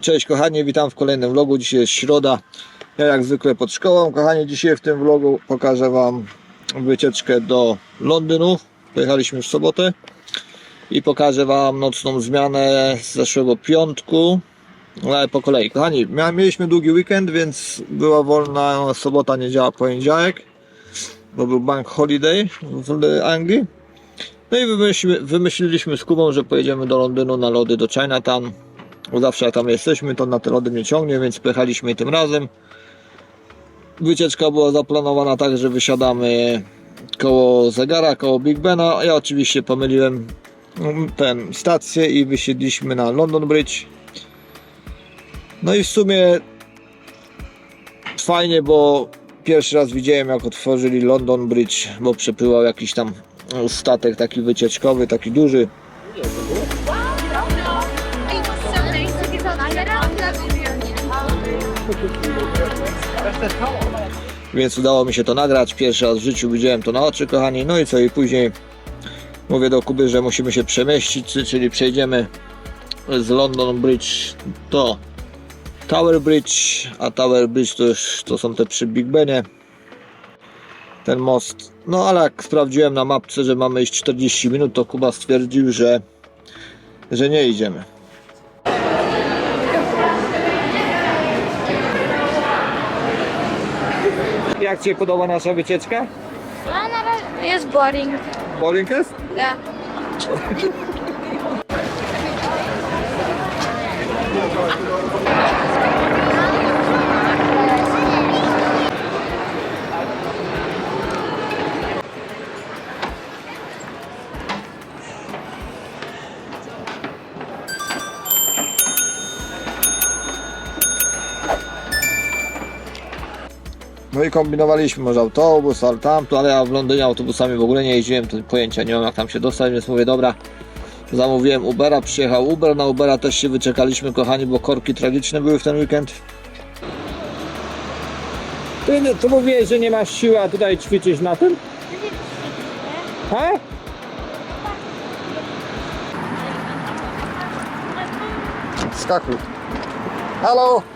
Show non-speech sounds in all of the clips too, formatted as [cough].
Cześć kochani, witam w kolejnym vlogu. Dzisiaj jest środa. Ja jak zwykle pod szkołą. Kochani, dzisiaj w tym vlogu pokażę Wam wycieczkę do Londynu. Pojechaliśmy już w sobotę i pokażę Wam nocną zmianę z zeszłego piątku. Ale po kolei. Kochani, mieliśmy długi weekend, więc była wolna sobota, niedziela, poniedziałek, bo był bank holiday w Anglii. No i wymyśliliśmy z Kubą, że pojedziemy do Londynu na lody do Chinatown. Bo zawsze jak tam jesteśmy, to na te lody mnie ciągnie, więc pojechaliśmy tym razem. Wycieczka była zaplanowana tak, że wysiadamy koło zegara, koło Big Bena. Ja oczywiście pomyliłem mm, ten stację i wysiedliśmy na London Bridge. No i w sumie fajnie, bo pierwszy raz widziałem jak otworzyli London Bridge, bo przepływał jakiś tam statek taki wycieczkowy, taki duży. Więc udało mi się to nagrać. Pierwszy raz w życiu widziałem to na oczy, kochani. No i co i później mówię do Kuby, że musimy się przemieścić, czyli przejdziemy z London Bridge do Tower Bridge, a Tower Bridge to już to są te przy Big Benie. Ten most. No ale jak sprawdziłem na mapce, że mamy iść 40 minut, to Kuba stwierdził, że, że nie idziemy. Jak Ci się podoba nasza wycieczka? A na razie jest boring. Bowling jest? Ja. [laughs] No i kombinowaliśmy, może autobus, ale tamto, ale ja w Londynie autobusami w ogóle nie jeździłem, to pojęcia nie mam jak tam się dostać, więc mówię, dobra, zamówiłem Ubera, przyjechał Uber, na Ubera też się wyczekaliśmy, kochani, bo korki tragiczne były w ten weekend. Ty, ty mówiłeś, że nie masz siły, a tutaj ćwiczysz na tym? Ha? Skakuj. Halo?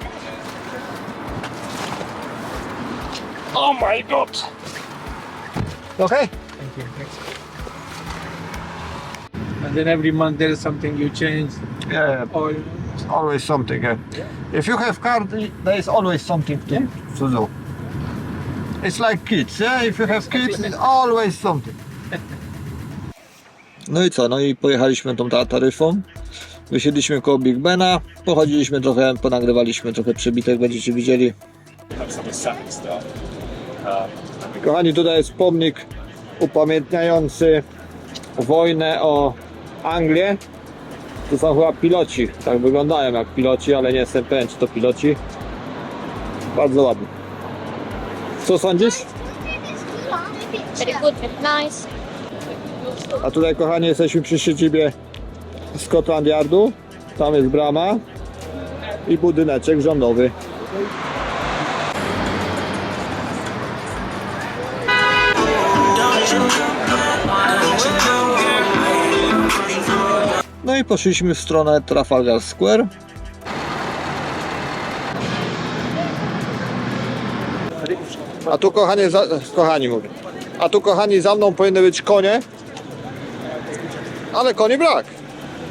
Oh my god! Okay? And then every month there is something you change. Yeah, Or always something. Yeah. If you have car, there is always something to, to do. It's like kids, yeah? If you have kids, it's always something. No i co? No i pojechaliśmy tą ta- taryfą. Wysiedliśmy koło Big Bena, pochodziliśmy trochę, ponagrywaliśmy trochę przebitek, będziecie widzieli. Kochani, tutaj jest pomnik upamiętniający wojnę o Anglię. Tu są chyba piloci, tak wyglądają jak piloci, ale nie jestem pewien czy to piloci. Bardzo ładnie. Co sądzisz? A tutaj kochani jesteśmy przy siedzibie Scotland Yardu. Tam jest brama i budyneczek rządowy. No i poszliśmy w stronę Trafalgar Square. A tu kochanie, za, kochani mówię. A tu kochani za mną powinny być konie. Ale koni brak.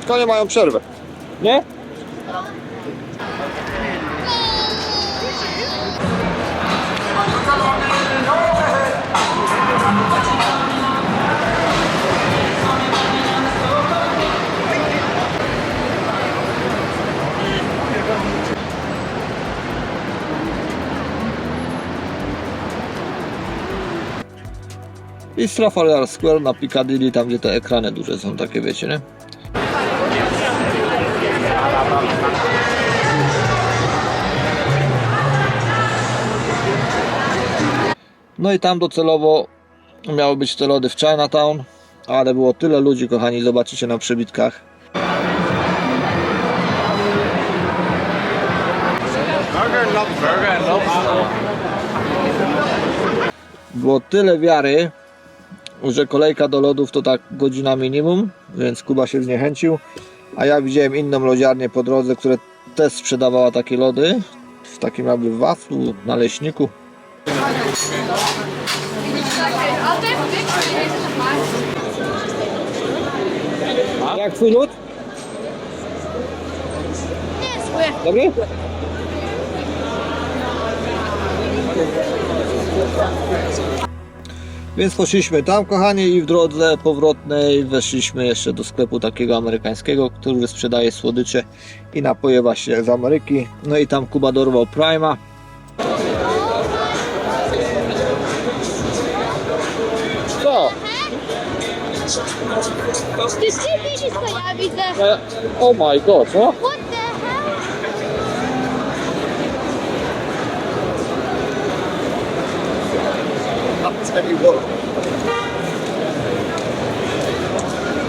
Konie mają przerwę. Nie? I z Trafalgar Square na Piccadilly, tam gdzie te ekrany duże są, takie wiecie, nie? No i tam docelowo miały być te lody w Chinatown, ale było tyle ludzi, kochani, zobaczycie na przebitkach. Było tyle wiary, że kolejka do lodów to tak godzina minimum, więc Kuba się zniechęcił. A ja widziałem inną lodziarnię po drodze, które też sprzedawała takie lody w takim jakby waflu, naleśniku. Jak twój lód? Niezły. Dobry? Więc poszliśmy tam, kochani, i w drodze powrotnej weszliśmy jeszcze do sklepu takiego amerykańskiego, który sprzedaje słodycze i napoje właśnie z Ameryki. No i tam Kuba dorwał Prima. Co? Ty co ja widzę? Oh my god, co?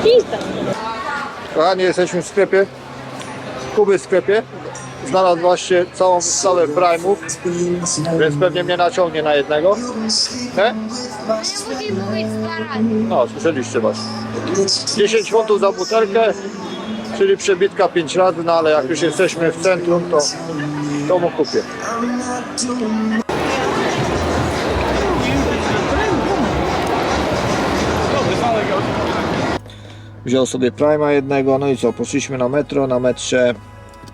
Pizda. Kochani, jesteśmy w sklepie, Kuby sklepie. Znalazł właśnie całą salę Prime'ów, więc pewnie mnie naciągnie na jednego. Razy. No, słyszeliście właśnie. 10 funtów za butelkę, czyli przebitka 5 razy, no ale jak już jesteśmy w centrum, to, to mu kupię. Wziął sobie Prima jednego, no i co, poszliśmy na metro, na metrze,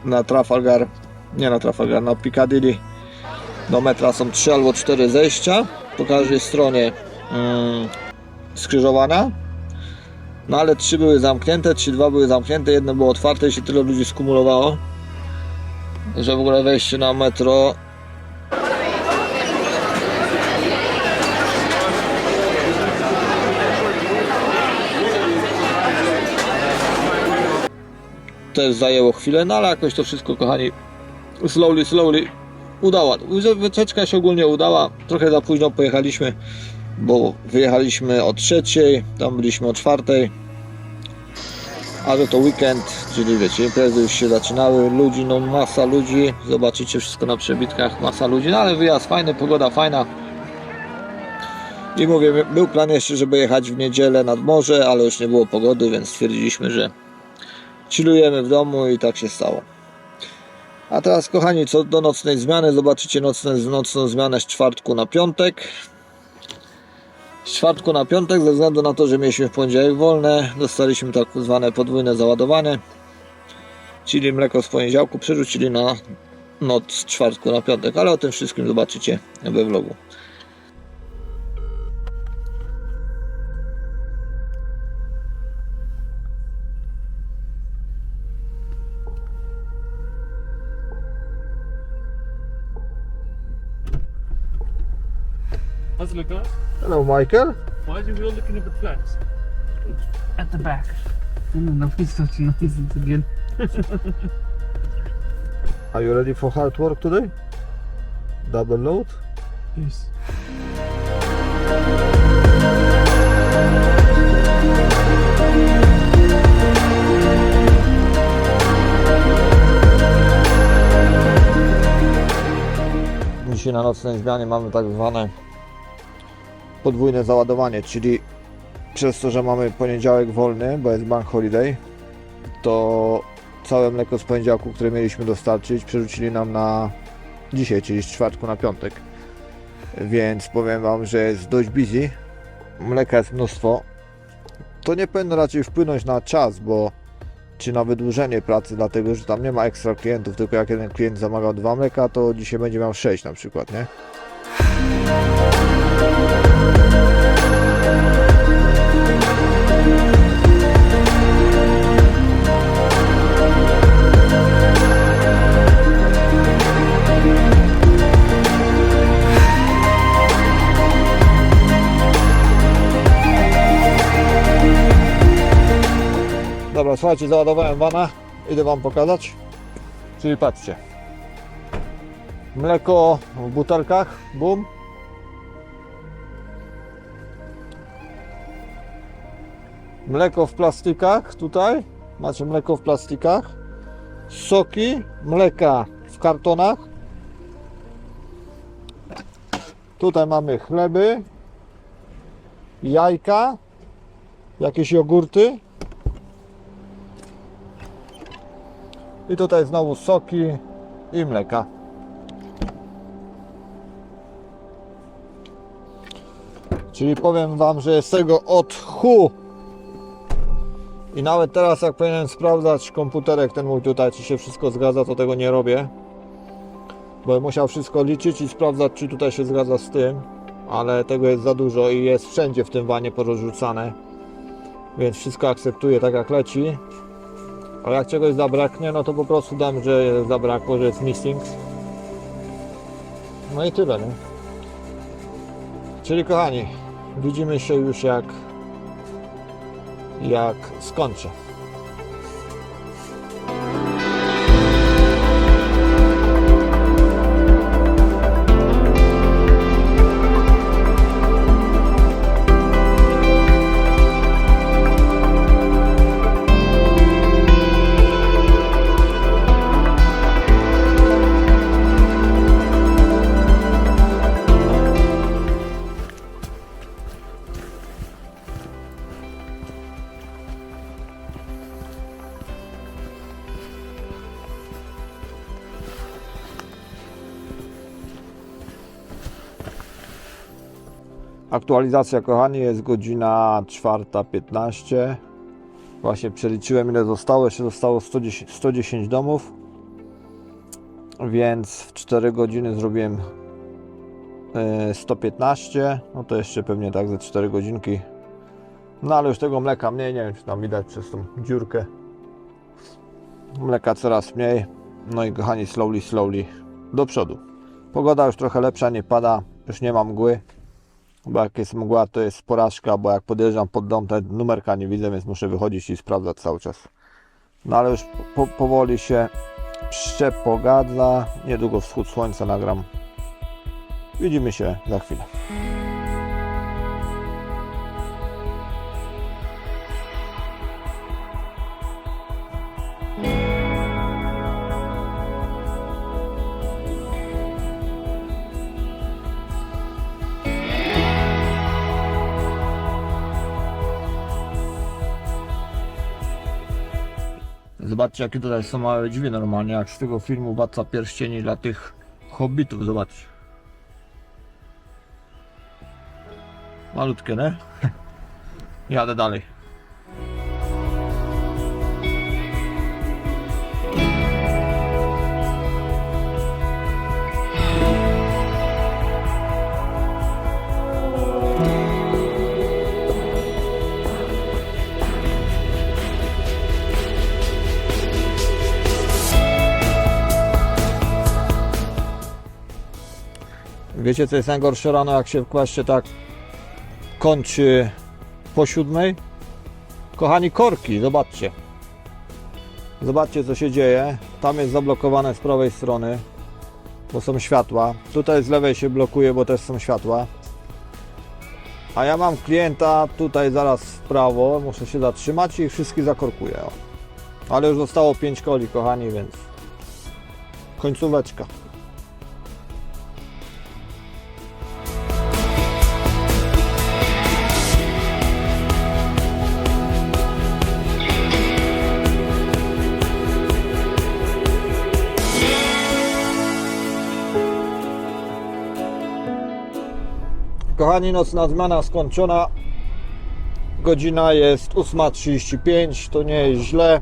na Trafalgar, nie na Trafalgar, na Piccadilly. Do metra są 3 albo 4 zejścia, po każdej stronie mm, skrzyżowana. No ale trzy były zamknięte, trzy dwa były zamknięte, jedno było otwarte i się tyle ludzi skumulowało, że w ogóle wejście na metro też zajęło chwilę, no ale jakoś to wszystko, kochani, slowly, slowly udała. Wycieczka się ogólnie udała. Trochę za późno pojechaliśmy, bo wyjechaliśmy o trzeciej, tam byliśmy o czwartej. Ale to weekend, czyli wiecie, imprezy już się zaczynały, ludzi, no masa ludzi, zobaczycie wszystko na przebitkach, masa ludzi, no ale wyjazd fajny, pogoda fajna. I mówię, był plan jeszcze, żeby jechać w niedzielę nad morze, ale już nie było pogody, więc stwierdziliśmy, że chillujemy w domu i tak się stało. A teraz kochani, co do nocnej zmiany, zobaczycie nocne, nocną zmianę z czwartku na piątek. Z czwartku na piątek, ze względu na to, że mieliśmy w poniedziałek wolne, dostaliśmy tak zwane podwójne załadowanie, czyli mleko z poniedziałku przerzucili na noc z czwartku na piątek, ale o tym wszystkim zobaczycie we vlogu. How's it look like? Hello Michael. Why are we all looking at the flats? at the back. No, no, nobody's touching nonsense again. Are you ready for hard work today? Double load? Yes. Dzisiaj na nocnej zmianie mamy tak zwane podwójne załadowanie, czyli przez to, że mamy poniedziałek wolny, bo jest bank holiday, to całe mleko z poniedziałku, które mieliśmy dostarczyć, przerzucili nam na dzisiaj, czyli z czwartku na piątek. Więc powiem Wam, że jest dość busy. Mleka jest mnóstwo. To nie powinno raczej wpłynąć na czas, bo czy na wydłużenie pracy, dlatego że tam nie ma ekstra klientów, tylko jak jeden klient zamagał dwa mleka, to dzisiaj będzie miał sześć na przykład, nie? Słuchajcie, załadowałem wana. Idę Wam pokazać. Czyli patrzcie. Mleko w butelkach, bum. Mleko w plastykach, tutaj. Macie mleko w plastikach. Soki, mleka w kartonach. Tutaj mamy chleby, jajka, jakieś jogurty, I tutaj znowu soki i mleka. Czyli powiem Wam, że jest tego od hu. I nawet teraz jak powinienem sprawdzać komputerek ten mój tutaj, czy się wszystko zgadza, to tego nie robię. Bo musiał wszystko liczyć i sprawdzać, czy tutaj się zgadza z tym. Ale tego jest za dużo i jest wszędzie w tym wanie porozrzucane. Więc wszystko akceptuję tak jak leci. A jak czegoś zabraknie, no to po prostu dam, że zabrakło, że jest missing. No i tyle, nie? Czyli kochani, widzimy się już jak jak skończę. Aktualizacja, kochani, jest godzina 4.15. Właśnie przeliczyłem, ile zostało. Jeszcze zostało 110, 110 domów. Więc w 4 godziny zrobiłem e, 115. No to jeszcze pewnie tak ze 4 godzinki. No ale już tego mleka mniej. Nie wiem, czy tam widać przez tą dziurkę. Mleka coraz mniej. No i kochani, slowly, slowly do przodu. Pogoda już trochę lepsza, nie pada. Już nie ma mgły. Bo jak jest mgła, to jest porażka, bo jak podjeżdżam pod dom, to numerka nie widzę, więc muszę wychodzić i sprawdzać cały czas. No ale już po, powoli się przepogadza. Niedługo wschód słońca nagram. Widzimy się za chwilę. Zobaczcie jakie tutaj są małe drzwi normalnie, jak z tego filmu Władca Pierścieni dla tych hobbitów, zobaczcie. Malutkie, nie? [laughs] Jadę dalej. Wiecie co jest najgorsze rano, jak się właśnie tak kończy po siódmej? Kochani, korki, zobaczcie. Zobaczcie co się dzieje. Tam jest zablokowane z prawej strony, bo są światła. Tutaj z lewej się blokuje, bo też są światła. A ja mam klienta tutaj zaraz w prawo, muszę się zatrzymać i wszystkich zakorkuję. Ale już zostało 5 koli, kochani, więc końcóweczka. Kochani, nocna zmiana skończona. Godzina jest 8.35, to nie jest źle.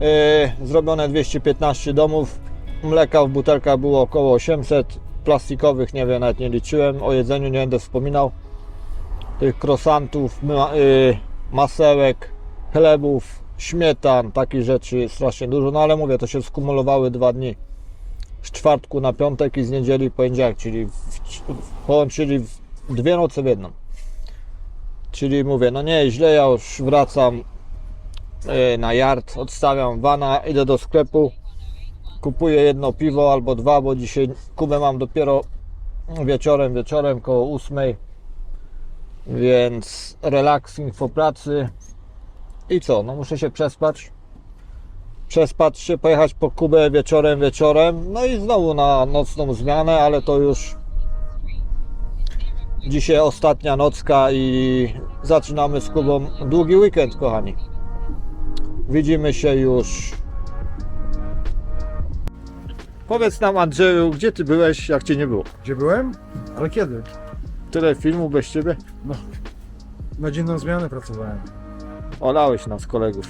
Yy, zrobione 215 domów. Mleka w butelkach było około 800. Plastikowych nie wiem, nawet nie liczyłem. O jedzeniu nie będę wspominał. Tych krosantów, yy, masełek, chlebów, śmietan, takich rzeczy strasznie dużo. No ale mówię, to się skumulowały dwa dni z czwartku na piątek i z niedzieli poniedziałek, czyli w, w, połączyli w dwie noce w jedną. Czyli mówię, no nie, źle, ja już wracam e, na yard, odstawiam wana, idę do sklepu, kupuję jedno piwo albo dwa, bo dzisiaj Kubę mam dopiero wieczorem, wieczorem koło ósmej, więc relaxing po pracy. I co, no muszę się przespać, przespać się, pojechać po Kubę wieczorem, wieczorem, no i znowu na nocną zmianę, ale to już dzisiaj ostatnia nocka i zaczynamy z Kubą długi weekend, kochani. Widzimy się już Powiedz nam Andrzeju, gdzie ty byłeś, jak cię nie było? Gdzie byłem? Ale kiedy? Tyle filmu bez ciebie? Na dzienną zmianę pracowałem. Olałeś nas kolegów.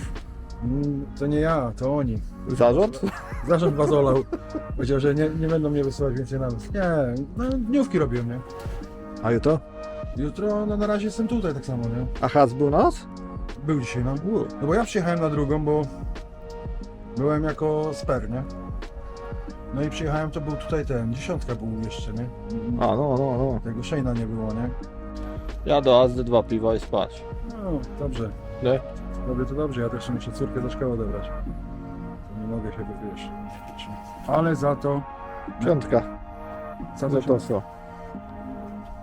Mm, To nie ja, to oni. Zarząd? Zarząd was olał. [laughs] Powiedział, że nie, nie będą mnie wysyłać więcej na noc. Nie, no dniówki robiłem, nie? A jutro? Jutro, no na razie jestem tutaj tak samo, nie? A Hac był na nas? Był dzisiaj, no. No bo ja przyjechałem na drugą, bo byłem jako sper, nie? No i przyjechałem, to był tutaj ten, dziesiątka był jeszcze, nie? A, no, no, no. Tego Szejna nie było, nie? Ja do Azdy dwa piwa i spać. No, dobrze. Nie? Dobrze to dobrze, ja też muszę córkę do szkoły odebrać. To nie mogę się, bo wiesz. Ale za to... Piątka. Za Za to, to co?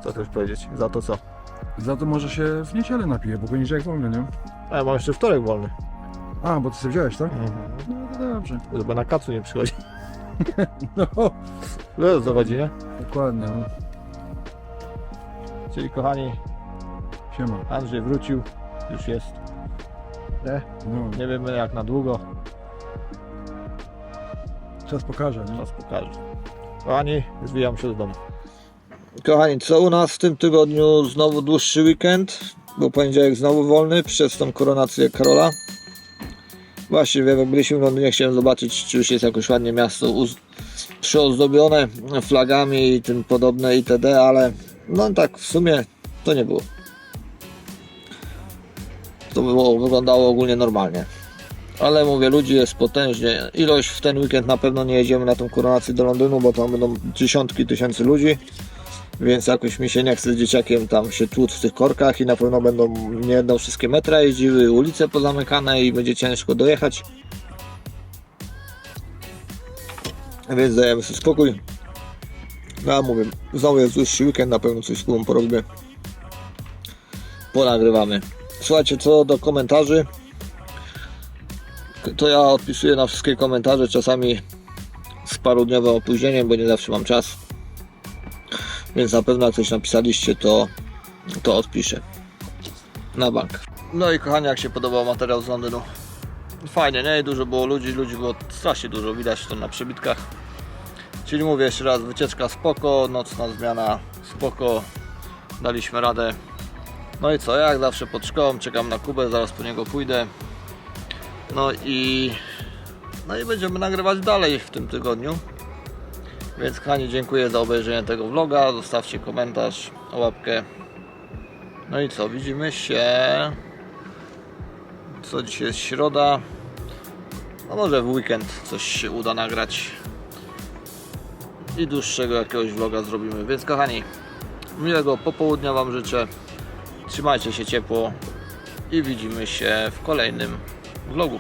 Co chcesz powiedzieć? Za to co? za to może się w niedzielę napiję, bo poniedziałek wolny, nie? A ja mam jeszcze wtorek wolny. A, bo ty sobie wziąłeś, tak? Mhm. No to dobrze. Żeby na kacu nie przychodzi. [laughs] No, Ile dochodzi, nie? dokładnie. No. Czyli kochani, Siema. Andrzej wrócił. Już jest. Nie? No, Nie wiemy jak na długo. czas pokaże, nie? Czas pokaże. Kochani, zwijam się z domu. Kochani, co u nas w tym tygodniu? Znowu dłuższy weekend, bo poniedziałek znowu wolny przez tą koronację Karola. Właśnie, jak byliśmy w Londynie, chciałem zobaczyć, czy już jest jakoś ładnie miasto uz- przyozdobione flagami i tym podobne itd., ale no tak w sumie to nie było. To było, wyglądało ogólnie normalnie. Ale mówię, ludzi jest potężnie. Ilość w ten weekend na pewno nie jedziemy na tą koronację do Londynu, bo tam będą dziesiątki tysięcy ludzi. Więc jakoś mi się nie chce z dzieciakiem tam się tłuc w tych korkach i na pewno będą nie będą wszystkie metra jeździły, ulice pozamykane i będzie ciężko dojechać. Więc dajemy sobie spokój. No a mówię, znowu jest dłuższy weekend, na pewno coś z Kubą porobimy. Ponagrywamy. Słuchajcie, co do komentarzy, to ja odpisuję na wszystkie komentarze, czasami z parudniowym opóźnieniem, bo nie zawsze mam czas. Więc na pewno jak coś napisaliście, to, to odpiszę. Na bank. No i kochani, jak się podobał materiał z Londynu? Fajnie, nie? Dużo było ludzi, ludzi było strasznie dużo, widać to na przebitkach. Czyli mówię jeszcze raz, wycieczka spoko, nocna zmiana spoko, daliśmy radę. No i co, jak zawsze pod szkołą, czekam na Kubę, zaraz po niego pójdę. No i no i będziemy nagrywać dalej w tym tygodniu. Więc kochani, dziękuję za obejrzenie tego vloga. Zostawcie komentarz, łapkę. No i co, widzimy się. Co dzisiaj jest środa. No może w weekend coś się uda nagrać. I dłuższego jakiegoś vloga zrobimy. Więc kochani, miłego popołudnia Wam życzę. Trzymajcie się ciepło i widzimy się w kolejnym vlogu.